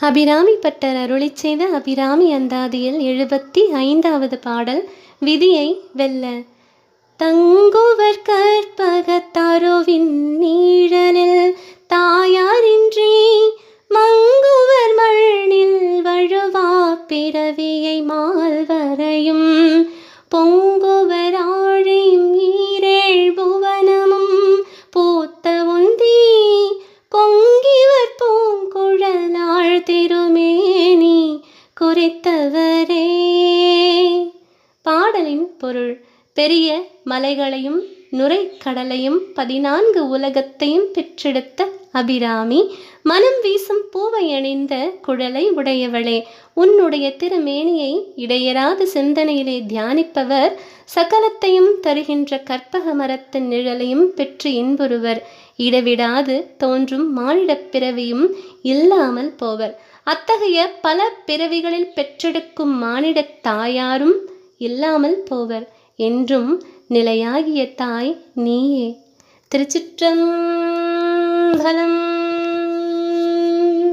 Abirami butter அருளி செய்த அபிராமி அந்தாதியில் எழுபத்தி ஐந்தாவது பாடல் விதியை வெல்ல. தங்குவர் கற்பகத்தாரோவின் நீழலில் தாயாரின்றி மங்குவர் மண்ணில் வழுவா பிறவியை மால்வரையும். திருமேனி குறித்தவரே. பாடலின் பொருள் பெரிய மலைகளையும் நுரைக்கடலையும் பதினான்கு உலகத்தையும் பெற்றெடுத்த அபிராமி மனம் வீசும் பூவை அணிந்த குழலை உடையவளே உன்னுடைய திருமேனியை இடையராத சிந்தனையிலே தியானிப்பவர் சகலத்தையும் தருகின்ற கற்பக மரத்தின் நிழலையும் பெற்று இன்புறுவர். இடைவிடாது தோன்றும் மானிடப் பிறவியும் இல்லாமல் போவர். அத்தகைய பல பிறவிகளில் பெற்றெடுக்கும் மானிடத் தாயாரும் இல்லாமல் போவர். என்றும் நிலையாகிய தாய் நீயே. திருச்சிற்றம் ശംഭലം